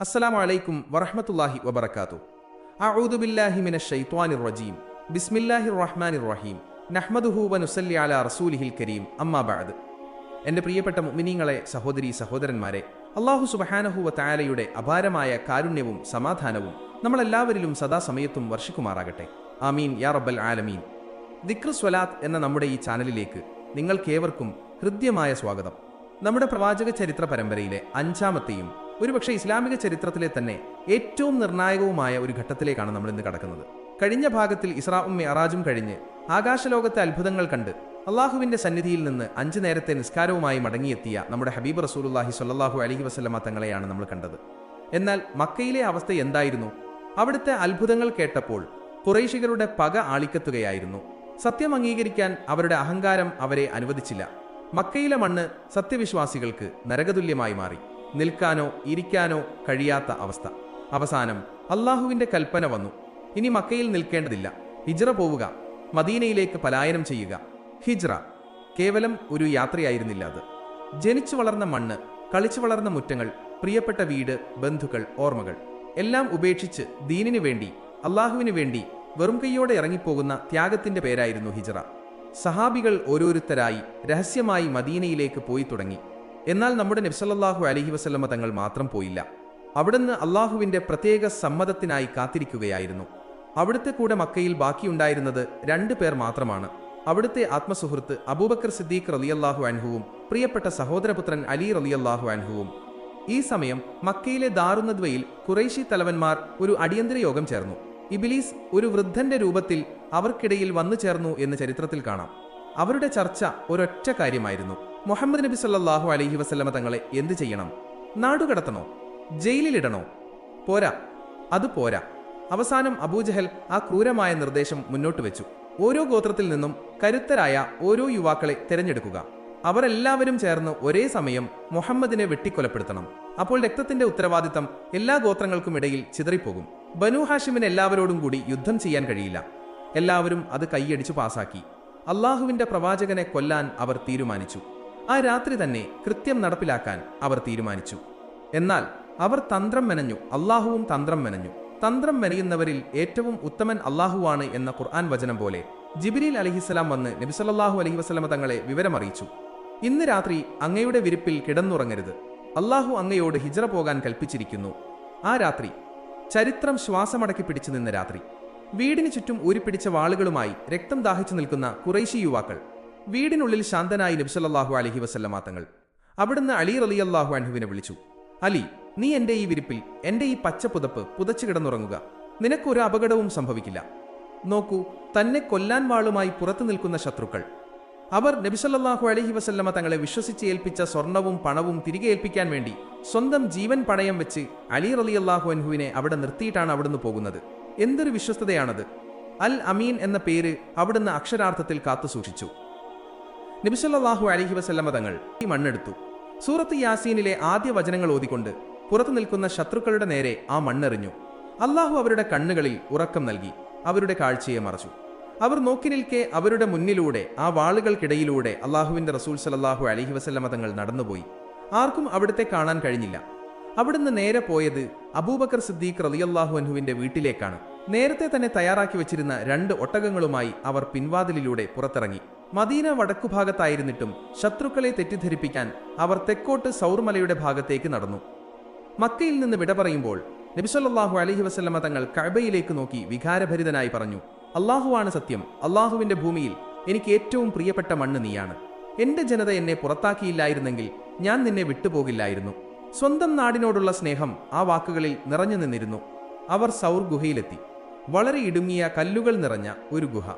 അസ്സലാമു അലൈക്കും വറഹ്മത്തുള്ളാഹി വബറകാതു അഊദു ബില്ലാഹി മിനശ് റജീം. ബിസ്മില്ലാഹിർ റഹ്മാനിർ റഹീം. നഹ്മദുഹു വനുസല്ലി അല റസൂലിഹിൽ കരീം. അമ്മാബാദ് എന്റെ പ്രിയപ്പെട്ട മുഅ്മിനീങ്ങളെ സഹോദരി സഹോദരന്മാരെ അള്ളാഹു സുബ്ഹാനഹു താലയുടെ അപാരമായ കാരുണ്യവും സമാധാനവും നമ്മളെല്ലാവരിലും സദാസമയത്തും വർഷിക്കുമാറാകട്ടെ. ആമീൻ യാ റബ്ബൽ ആലമീൻ. ദിക്ർ സ്വലാത്ത് എന്ന നമ്മുടെ ഈ ചാനലിലേക്ക് നിങ്ങൾക്കേവർക്കും ഹൃദ്യമായ സ്വാഗതം. നമ്മുടെ പ്രവാചക ചരിത്ര പരമ്പരയിലെ അഞ്ചാമത്തെയും ഒരുപക്ഷെ ഇസ്ലാമിക ചരിത്രത്തിലെ തന്നെ ഏറ്റവും നിർണായകവുമായ ഒരു ഘട്ടത്തിലേക്കാണ് നമ്മൾ ഇന്ന് കടക്കുന്നത്. കഴിഞ്ഞ ഭാഗത്തിൽ ഇസ്രാവും മെഹറാജും കഴിഞ്ഞ് ആകാശലോകത്തെ അത്ഭുതങ്ങൾ കണ്ട് അള്ളാഹുവിന്റെ സന്നിധിയിൽ നിന്ന് അഞ്ചു നേരത്തെ നിസ്കാരവുമായി മടങ്ങിയെത്തിയ നമ്മുടെ ഹബീബ് റസൂലുല്ലാഹി സ്വല്ലല്ലാഹു അലഹി വസ്ലമ തങ്ങളെയാണ് നമ്മൾ കണ്ടത്. എന്നാൽ മക്കയിലെ അവസ്ഥ എന്തായിരുന്നു? അവിടുത്തെ അത്ഭുതങ്ങൾ കേട്ടപ്പോൾ കുറേശികളുടെ പക ആളിക്കത്തുകയായിരുന്നു. സത്യം അംഗീകരിക്കാൻ അവരുടെ അഹങ്കാരം അവരെ അനുവദിച്ചില്ല. മക്കയിലെ മണ്ണ് സത്യവിശ്വാസികൾക്ക് നരകതുല്യമായി മാറി. നിൽക്കാനോ ഇരിക്കാനോ കഴിയാത്ത അവസ്ഥ. അവസാനം അള്ളാഹുവിന്റെ കൽപ്പന വന്നു. ഇനി മക്കയിൽ നിൽക്കേണ്ടതില്ല. ഹിജ്റ പോവുക. മദീനയിലേക്ക് പലായനം ചെയ്യുക. ഹിജ്റ. കേവലം ഒരു യാത്രയായിരുന്നില്ല അത്. ജനിച്ചു വളർന്ന മണ്ണ് കളിച്ചു വളർന്ന മുറ്റങ്ങൾ പ്രിയപ്പെട്ട വീട് ബന്ധുക്കൾ ഓർമ്മകൾ എല്ലാം ഉപേക്ഷിച്ച് ദീനിനു വേണ്ടി അള്ളാഹുവിനു വേണ്ടി വെറും കൈയോടെ ഇറങ്ങിപ്പോകുന്ന ത്യാഗത്തിന്റെ പേരായിരുന്നു ഹിജ്റ. സഹാബികൾ ഓരോരുത്തരായി രഹസ്യമായി മദീനയിലേക്ക് പോയി തുടങ്ങി. എന്നാൽ നമ്മുടെ നബ്സല്ലാഹു അലഹി വസല്ലമ തങ്ങൾ മാത്രം പോയില്ല. അവിടുന്ന് അള്ളാഹുവിന്റെ പ്രത്യേക സമ്മതത്തിനായി കാത്തിരിക്കുകയായിരുന്നു. അവിടുത്തെ കൂടെ മക്കയിൽ ബാക്കിയുണ്ടായിരുന്നത് രണ്ടു പേർ മാത്രമാണ്. അവിടുത്തെ ആത്മസുഹൃത്ത് അബൂബക്കർ സിദ്ദീഖ് റലിയല്ലാഹു അൻഹുവും പ്രിയപ്പെട്ട സഹോദരപുത്രൻ അലി റലിയല്ലാഹു അൻഹുവും. ഈ സമയം മക്കയിലെ ദാറുന്നദ്വയിൽ കുറേശി തലവന്മാർ ഒരു അടിയന്തര യോഗം ചേർന്നു. ഇബിലീസ് ഒരു വൃദ്ധന്റെ രൂപത്തിൽ അവർക്കിടയിൽ വന്നു ചേർന്നു എന്ന് ചരിത്രത്തിൽ കാണാം. അവരുടെ ചർച്ച ഒരൊറ്റ കാര്യമായിരുന്നു. മുഹമ്മദ് നബി സല്ലാഹു അലഹി വസല്ലമ തങ്ങളെ എന്ത് ചെയ്യണം? നാടുകടത്തണോ? ജയിലിലിടണോ? പോരാ. അത് പോരാ. അവസാനം അബൂജഹൽ ആ ക്രൂരമായ നിർദ്ദേശം മുന്നോട്ട് വെച്ചു. ഓരോ ഗോത്രത്തിൽ നിന്നും കരുത്തരായ ഓരോ യുവാക്കളെ തിരഞ്ഞെടുക്കുക. അവരെല്ലാവരും ചേർന്ന് ഒരേ സമയം മുഹമ്മദിനെ വെട്ടിക്കൊലപ്പെടുത്തണം. അപ്പോൾ രക്തത്തിന്റെ ഉത്തരവാദിത്തം എല്ലാ ഗോത്രങ്ങൾക്കും ഇടയിൽ ചിതറിപ്പോകും. ബനു ഹാഷിമിന് എല്ലാവരോടും കൂടി യുദ്ധം ചെയ്യാൻ കഴിയില്ല. എല്ലാവരും അത് കൈയടിച്ചു പാസാക്കി. അള്ളാഹുവിന്റെ പ്രവാചകനെ കൊല്ലാൻ അവർ തീരുമാനിച്ചു. ആ രാത്രി തന്നെ കൃത്യം നടപ്പിലാക്കാൻ അവർ തീരുമാനിച്ചു. എന്നാൽ അവർ തന്ത്രം മെനഞ്ഞു അള്ളാഹുവും തന്ത്രം മെനഞ്ഞു. തന്ത്രം മെനയുന്നവരിൽ ഏറ്റവും ഉത്തമൻ അള്ളാഹുവാണ് എന്ന ഖുർആൻ വചനം പോലെ ജിബിരിൽ അലഹിസ്സലാം വന്ന് നബിസല്ലാഹു അലഹി വസ്ലമ തങ്ങളെ വിവരമറിയിച്ചു. ഇന്ന് രാത്രി അങ്ങയുടെ വിരിപ്പിൽ കിടന്നുറങ്ങരുത്. അള്ളാഹു അങ്ങയോട് ഹിജറ പോകാൻ കൽപ്പിച്ചിരിക്കുന്നു. ആ രാത്രി ചരിത്രം ശ്വാസമടക്കി പിടിച്ചു നിന്ന രാത്രി. വീടിന് ചുറ്റും ഊരിപ്പിടിച്ച വാളുകളുമായി രക്തം ദാഹിച്ചു നിൽക്കുന്ന കുറേശി യുവാക്കൾ. വീടിനുള്ളിൽ ശാന്തനായി നബ്സല്ലാഹു അലഹി വസല്ലമ തങ്ങൾ. അവിടുന്ന് അലി റലിയല്ലാഹു അൻഹുവിനെ വിളിച്ചു. അലി നീ എന്റെ ഈ വിരിപ്പിൽ എന്റെ ഈ പച്ച പുതപ്പ് പുതച്ചു കിടന്നുറങ്ങുക. നിനക്കൊരു അപകടവും സംഭവിക്കില്ല. നോക്കൂ തന്നെ കൊല്ലാൻ വാളുമായി പുറത്തു നിൽക്കുന്ന ശത്രുക്കൾ. അവർ നബിസല്ലാഹു അലഹി വസല്ലമ തങ്ങളെ വിശ്വസിച്ച് ഏൽപ്പിച്ച സ്വർണവും പണവും തിരികെ ഏൽപ്പിക്കാൻ വേണ്ടി സ്വന്തം ജീവൻ പണയം വെച്ച് അലി റലിയല്ലാഹു അൻഹുവിനെ അവിടെ നിർത്തിയിട്ടാണ് അവിടുന്ന് പോകുന്നത്. എന്തൊരു വിശ്വസ്തതയാണത്. അൽ അമീൻ എന്ന പേര് അവിടുന്ന് അക്ഷരാർത്ഥത്തിൽ കാത്തു സൂക്ഷിച്ചു നബിസല്ലാഹു അലഹി വസല്ലമ തങ്ങൾ ഈ മണ്ണെടുത്തു. സൂറത്ത് യാസീനിലെ ആദ്യ വചനങ്ങൾ ഓതിക്കൊണ്ട് പുറത്തു നിൽക്കുന്ന ശത്രുക്കളുടെ നേരെ ആ മണ്ണെറിഞ്ഞു. അള്ളാഹു അവരുടെ കണ്ണുകളിൽ ഉറക്കം നൽകി അവരുടെ കാഴ്ചയെ മറച്ചു. അവർ നോക്കി നിൽക്കെ അവരുടെ മുന്നിലൂടെ ആ വാളുകൾക്കിടയിലൂടെ അള്ളാഹുവിന്റെ റസൂൽ സലല്ലാഹു അലഹി വസല്ലമ തങ്ങൾ നടന്നുപോയി. ആർക്കും അവിടുത്തെ കാണാൻ കഴിഞ്ഞില്ല. അവിടുന്ന് നേരെ പോയത് അബൂബക്കർ സിദ്ദീഖ് റലിയല്ലാഹു അൻഹുവിന്റെ വീട്ടിലേക്കാണ്. നേരത്തെ തന്നെ തയ്യാറാക്കി വെച്ചിരുന്ന രണ്ട് ഒട്ടകങ്ങളുമായി അവർ പിൻവാതിലിലൂടെ പുറത്തിറങ്ങി. മദീന വടക്കുഭാഗത്തായിരുന്നിട്ടും ശത്രുക്കളെ തെറ്റിദ്ധരിപ്പിക്കാൻ അവർ തെക്കോട്ട് സൗർമലയുടെ ഭാഗത്തേക്ക് നടന്നു. മക്കയിൽ നിന്ന് വിട പറയുമ്പോൾ നബിസല്ലാഹു അലഹി വസല്ലമ തങ്ങൾ കഅബയിലേക്ക് നോക്കി വികാരഭരിതനായി പറഞ്ഞു അള്ളാഹുവാണ് സത്യം. അള്ളാഹുവിന്റെ ഭൂമിയിൽ എനിക്ക് ഏറ്റവും പ്രിയപ്പെട്ട മണ്ണ് നീയാണ്. എന്റെ ജനത എന്നെ പുറത്താക്കിയില്ലായിരുന്നെങ്കിൽ ഞാൻ നിന്നെ വിട്ടുപോകില്ലായിരുന്നു. സ്വന്തം നാടിനോടുള്ള സ്നേഹം ആ വാക്കുകളിൽ നിറഞ്ഞു നിന്നിരുന്നു. അവർ സൗർ ഗുഹയിലെത്തി. വളരെ ഇടുങ്ങിയ കല്ലുകൾ നിറഞ്ഞ ഒരു ഗുഹ.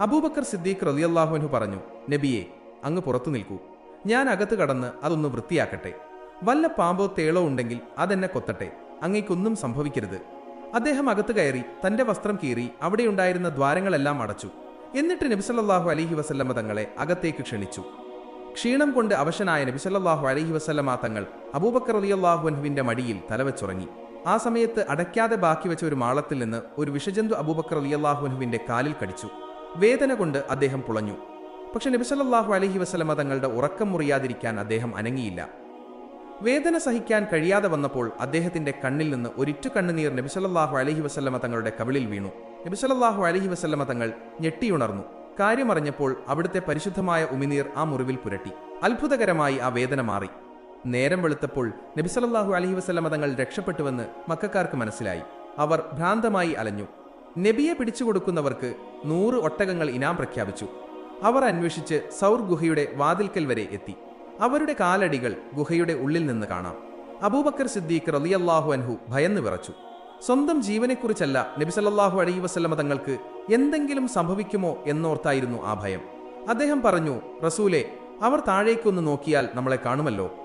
അബൂബക്കർ സിദ്ദീഖ് റലിയല്ലാഹുനു പറഞ്ഞു നബിയെ അങ്ങ് പുറത്തു നിൽക്കൂ. ഞാൻ അകത്ത് കടന്ന് അതൊന്ന് വൃത്തിയാക്കട്ടെ. വല്ല പാമ്പോ തേളോ ഉണ്ടെങ്കിൽ അതെന്നെ കൊത്തട്ടെ. അങ്ങേക്കൊന്നും സംഭവിക്കരുത്. അദ്ദേഹം അകത്ത് കയറി തന്റെ വസ്ത്രം കീറി അവിടെയുണ്ടായിരുന്ന ദ്വാരങ്ങളെല്ലാം അടച്ചു. എന്നിട്ട് നബിസല്ലാഹു അലഹി വസല്ലമ തങ്ങളെ അകത്തേക്ക് ക്ഷണിച്ചു. ക്ഷീണം കൊണ്ട് അവശനായ നബിസല്ലാഹു അലഹി വസല്ലമ തങ്ങൾ അബൂബക്കർ അലിയല്ലാഹു അൻഹുവിന്റെ മടിയിൽ തലവെച്ചുറങ്ങി. ആ സമയത്ത് അടയ്ക്കാതെ ബാക്കി വെച്ച ഒരു മാളത്തിൽ നിന്ന് ഒരു വിഷജന്തു അബൂബക്കർ അലിയല്ലാഹു അൻഹുവിന്റെ കാലിൽ കടിച്ചു. വേദന കൊണ്ട് അദ്ദേഹം പുളഞ്ഞു. പക്ഷെ നബിസല്ലാഹു അലഹി വസല്ലമ തങ്ങളുടെ ഉറക്കം മുറിയാതിരിക്കാൻ അദ്ദേഹം അനങ്ങിയില്ല. വേദന സഹിക്കാൻ കഴിയാതെ വന്നപ്പോൾ അദ്ദേഹത്തിന്റെ കണ്ണിൽ നിന്ന് ഒരിറ്റു കണ്ണുനീർ നബിസലല്ലാഹു അലഹി വസല്ലമ തങ്ങളുടെ കവിളിൽ വീണു. നബിസലല്ലാഹു അലഹി വസല്ലമ തങ്ങൾ ഞെട്ടിയുണർന്നു. കാര്യമറിഞ്ഞപ്പോൾ അവിടുത്തെ പരിശുദ്ധമായ ഉമിനീർ ആ മുറിവിൽ പുരട്ടി. അത്ഭുതകരമായി ആ വേദന മാറി. നേരം വെളുത്തപ്പോൾ നബിസലല്ലാഹു അലഹി വസല്ലമ തങ്ങൾ രക്ഷപ്പെട്ടുവെന്ന് മക്കാർക്ക് മനസ്സിലായി. അവർ ഭ്രാന്തമായി അലഞ്ഞു. നബിയെ പിടിച്ചുകൊടുക്കുന്നവർക്ക് നൂറ് ഒട്ടകങ്ങൾ ഇനാം പ്രഖ്യാപിച്ചു. അവർ അന്വേഷിച്ച് സൗർ ഗുഹയുടെ വാതിൽക്കൽ വരെ എത്തി. അവരുടെ കാലടികൾ ഗുഹയുടെ ഉള്ളിൽ നിന്ന് കാണാം. അബൂബക്കർ സിദ്ദീഖ് റളിയല്ലാഹു അൻഹു ഭയന്ന് വിറച്ചു. സ്വന്തം ജീവനെക്കുറിച്ചല്ല നബിസല്ലാഹു അലൈ വസല്ലമ തങ്ങൾക്ക് എന്തെങ്കിലും സംഭവിക്കുമോ എന്നോർത്തായിരുന്നു ആ ഭയം. അദ്ദേഹം പറഞ്ഞു റസൂലെ അവർ താഴേക്കൊന്ന് നോക്കിയാൽ നമ്മളെ കാണുമല്ലോ.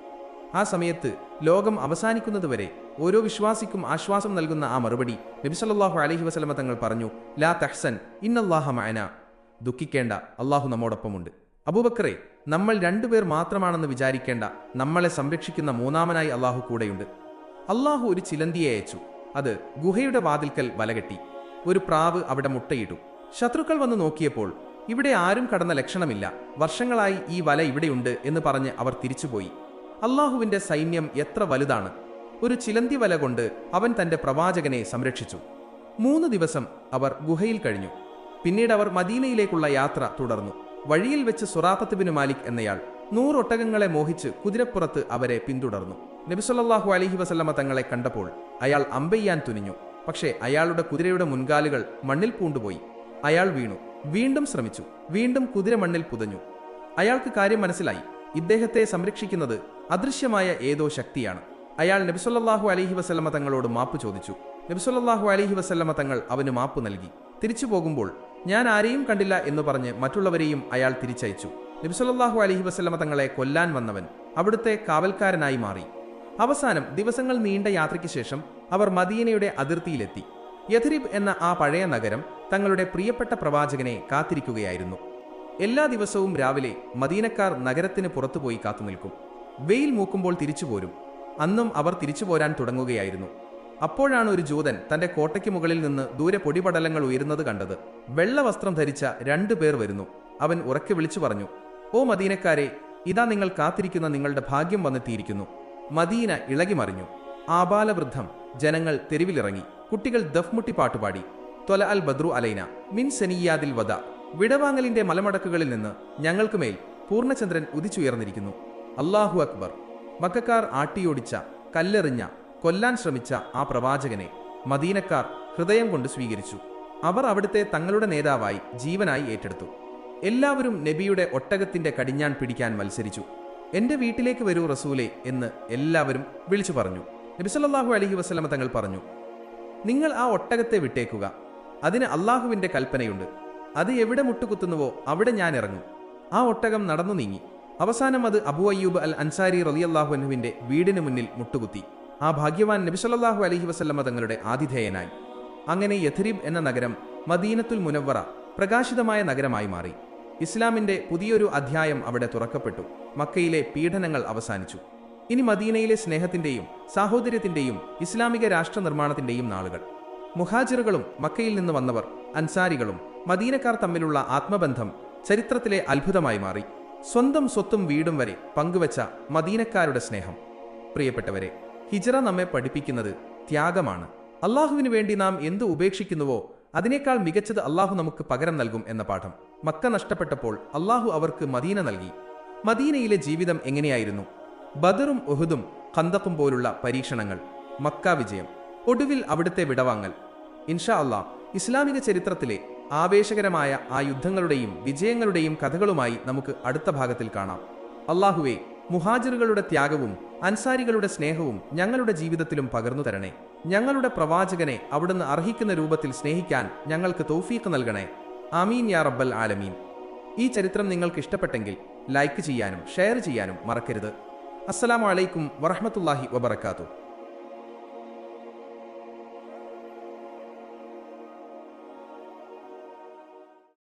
ആ സമയത്ത് ലോകം അവസാനിക്കുന്നതുവരെ ഓരോ വിശ്വാസിക്കും ആശ്വാസം നൽകുന്ന ആ മറുപടി നബിസല്ലാഹു അലഹി വസല്ലമ തങ്ങൾ പറഞ്ഞു ലാ തഹ്സൻ ഇന്നല്ലാഹ മഅന. ദുഃഖിക്കേണ്ട അള്ളാഹു നമ്മോടൊപ്പമുണ്ട്. അബൂബക്കറെ നമ്മൾ രണ്ടുപേർ മാത്രമാണെന്ന് വിചാരിക്കേണ്ട നമ്മളെ സംരക്ഷിക്കുന്ന മൂന്നാമനായി അള്ളാഹു കൂടെയുണ്ട്. അള്ളാഹു ഒരു ചിലന്തിയെ അയച്ചു. അത് ഗുഹയുടെ വാതിൽക്കൽ വലകെട്ടി ഒരു പ്രാവ് അവിടെ മുട്ടയിട്ടു. ശത്രുക്കൾ വന്ന് നോക്കിയപ്പോൾ ഇവിടെ ആരും കടന്ന ലക്ഷണമില്ല. വർഷങ്ങളായി ഈ വല ഇവിടെയുണ്ട് എന്ന് പറഞ്ഞ് അവർ തിരിച്ചുപോയി. അള്ളാഹുവിന്റെ സൈന്യം എത്ര വലുതാണ്. ഒരു ചിലന്തി വല കൊണ്ട് അവൻ തന്റെ പ്രവാചകനെ സംരക്ഷിച്ചു. മൂന്ന് ദിവസം അവർ ഗുഹയിൽ കഴിഞ്ഞു. പിന്നീട് അവർ മദീനയിലേക്കുള്ള യാത്ര തുടർന്നു. വഴിയിൽ വെച്ച് സുറാത്തത്ത് ബിൻ മാലിക് എന്നയാൾ നൂറൊട്ടകങ്ങളെ മോഹിച്ച് കുതിരപ്പുറത്ത് അവരെ പിന്തുടർന്നു. നബിസൊല്ലാഹു അലഹി വസല്ലമ തങ്ങളെ കണ്ടപ്പോൾ അയാൾ അമ്പെയ്യാൻ തുനിഞ്ഞു. പക്ഷേ അയാളുടെ കുതിരയുടെ മുൻകാലുകൾ മണ്ണിൽ പൂണ്ടുപോയി. അയാൾ വീണു. വീണ്ടും ശ്രമിച്ചു. വീണ്ടും കുതിര മണ്ണിൽ പുതഞ്ഞു. അയാൾക്ക് കാര്യം മനസ്സിലായി. ഇദ്ദേഹത്തെ സംരക്ഷിക്കുന്നത് അദൃശ്യമായ ഏതോ ശക്തിയാണ്. അയാൾ നബിസൊല്ലാഹു അലഹി വസല്ലമ തങ്ങളോട് മാപ്പ് ചോദിച്ചു. നബിസൊല്ലാഹു അലഹി വസല്ലമ തങ്ങൾ അവന് മാപ്പ് നൽകി. തിരിച്ചു പോകുമ്പോൾ ഞാൻ ആരെയും കണ്ടില്ല എന്ന് പറഞ്ഞ് മറ്റുള്ളവരെയും അയാൾ തിരിച്ചയച്ചു. നബിസൊല്ലാഹു അലഹി വസ്ലമ തങ്ങളെ കൊല്ലാൻ വന്നവൻ അവിടുത്തെ കാവൽക്കാരനായി മാറി. അവസാനം ദിവസങ്ങൾ നീണ്ട യാത്രയ്ക്ക് ശേഷം അവർ മദീനയുടെ അതിർത്തിയിലെത്തി. യഥരിബ് എന്ന ആ പഴയ നഗരം തങ്ങളുടെ പ്രിയപ്പെട്ട പ്രവാചകനെ കാത്തിരിക്കുകയായിരുന്നു. എല്ലാ ദിവസവും രാവിലെ മദീനക്കാർ നഗരത്തിന് പുറത്തുപോയി കാത്തുനിൽക്കും. വെയിൽ മൂക്കുമ്പോൾ തിരിച്ചുപോരും. അന്നും അവർ തിരിച്ചു പോരാൻ തുടങ്ങുകയായിരുന്നു. അപ്പോഴാണ് ഒരു ജൂതൻ തന്റെ കോട്ടയ്ക്ക് മുകളിൽ നിന്ന് ദൂരെ പൊടിപടലങ്ങൾ ഉയരുന്നത് കണ്ടത്. വെള്ള വസ്ത്രം ധരിച്ച രണ്ടു പേർ വരുന്നു. അവൻ ഉറക്കെ വിളിച്ചു പറഞ്ഞു ഓ മദീനക്കാരെ ഇതാ നിങ്ങൾ കാത്തിരിക്കുന്ന നിങ്ങളുടെ ഭാഗ്യം വന്നെത്തിയിരിക്കുന്നു. മദീന ഇളകിമറിഞ്ഞു ആബാലവൃദ്ധം ജനങ്ങൾ തെരുവിലിറങ്ങി. കുട്ടികൾ ദഫ്മുട്ടി പാട്ടുപാടി തൊല അൽ ബദ്രു അലൈന മിൻ സെനിയാദിൽ വദ. വിടവാങ്ങലിന്റെ മലമടക്കുകളിൽ നിന്ന് ഞങ്ങൾക്ക് മേൽ പൂർണചന്ദ്രൻ ഉദിച്ചുയർന്നിരിക്കുന്നു. അള്ളാഹു അക്ബർ. മക്കാർ ആട്ടിയോടിച്ച കല്ലെറിഞ്ഞ കൊല്ലാൻ ശ്രമിച്ച ആ പ്രവാചകനെ മദീനക്കാർ ഹൃദയം കൊണ്ട് സ്വീകരിച്ചു. അവർ അവിടുത്തെ തങ്ങളുടെ നേതാവായി ജീവനായി ഏറ്റെടുത്തു. എല്ലാവരും നബിയുടെ ഒട്ടകത്തിന്റെ കടിഞ്ഞാൻ പിടിക്കാൻ മത്സരിച്ചു. എന്റെ വീട്ടിലേക്ക് വരൂ റസൂലെ എന്ന് എല്ലാവരും വിളിച്ചു പറഞ്ഞു. നബിസല്ലാഹു അലഹി വസ്ലമ തങ്ങൾ പറഞ്ഞു നിങ്ങൾ ആ ഒട്ടകത്തെ വിട്ടേക്കുക. അതിന് അള്ളാഹുവിന്റെ കൽപ്പനയുണ്ട്. അത് എവിടെ മുട്ടുകുത്തുന്നുവോ അവിടെ ഞാൻ ഇറങ്ങും. ആ ഒട്ടകം നടന്നു നീങ്ങി അവസാനം അത് അബു അയ്യൂബ് അൽ അൻസാരി റലിയല്ലാഹു അനുവിന്റെ വീടിന് മുന്നിൽ മുട്ടുകുത്തി. ആ ഭാഗ്യവാൻ നബിസല്ലാഹു അലഹി വസല്ലമ തങ്ങളുടെ ആതിഥേയനായി. അങ്ങനെ യഥരിബ് എന്ന നഗരം മദീനത്തുൽ മുനവറ പ്രകാശിതമായ നഗരമായി മാറി. ഇസ്ലാമിന്റെ പുതിയൊരു അധ്യായം അവിടെ തുറക്കപ്പെട്ടു. മക്കയിലെ പീഡനങ്ങൾ അവസാനിച്ചു. ഇനി മദീനയിലെ സ്നേഹത്തിന്റെയും സാഹോദര്യത്തിന്റെയും ഇസ്ലാമിക രാഷ്ട്ര നിർമ്മാണത്തിന്റെയും നാളുകൾ. മുഹാജിറുകളും മക്കയിൽ നിന്ന് വന്നവർ അൻസാരികളും മദീനക്കാർ തമ്മിലുള്ള ആത്മബന്ധം ചരിത്രത്തിലെ അത്ഭുതമായി മാറി. സ്വന്തം സ്വത്തും വീടും വരെ പങ്കുവച്ച മദീനക്കാരുടെ സ്നേഹം. പ്രിയപ്പെട്ടവരെ ഹിജറ നമ്മെ പഠിപ്പിക്കുന്നത് ത്യാഗമാണ്. അള്ളാഹുവിന് വേണ്ടി നാം എന്ത് ഉപേക്ഷിക്കുന്നുവോ അതിനേക്കാൾ മികച്ചത് അള്ളാഹു നമുക്ക് പകരം നൽകും എന്ന പാഠം. മക്ക നഷ്ടപ്പെട്ടപ്പോൾ അള്ളാഹു അവർക്ക് മദീന നൽകി. മദീനയിലെ ജീവിതം എങ്ങനെയായിരുന്നു? ബദറും ഒഹുദും കന്തപ്പും പോലുള്ള പരീക്ഷണങ്ങൾ. മക്ക വിജയം. ഒടുവിൽ അവിടുത്തെ വിടവാങ്ങൽ. ഇൻഷാ അള്ളാഹ് ഇസ്ലാമിക ചരിത്രത്തിലെ ആവേശകരമായ ആ യുദ്ധങ്ങളുടെയും വിജയങ്ങളുടെയും കഥകളുമായി നമുക്ക് അടുത്ത ഭാഗത്തിൽ കാണാം. അള്ളാഹുവെ മുഹാജിറുകളുടെ ത്യാഗവും അൻസാരികളുടെ സ്നേഹവും ഞങ്ങളുടെ ജീവിതത്തിലും പകർന്നു തരണേ. ഞങ്ങളുടെ പ്രവാചകനെ അവിടുന്ന് അർഹിക്കുന്ന രൂപത്തിൽ സ്നേഹിക്കാൻ ഞങ്ങൾക്ക് തൗഫീഖ് നൽകണേ. അമീൻ യാ റബ്ബൽ ആലമീൻ. ഈ ചരിത്രം നിങ്ങൾക്ക് ഇഷ്ടപ്പെട്ടെങ്കിൽ ലൈക്ക് ചെയ്യാനും ഷെയർ ചെയ്യാനും മറക്കരുത്. അസ്സലാമു അലൈക്കും വറഹമത്തല്ലാഹി വബർക്കാത്തു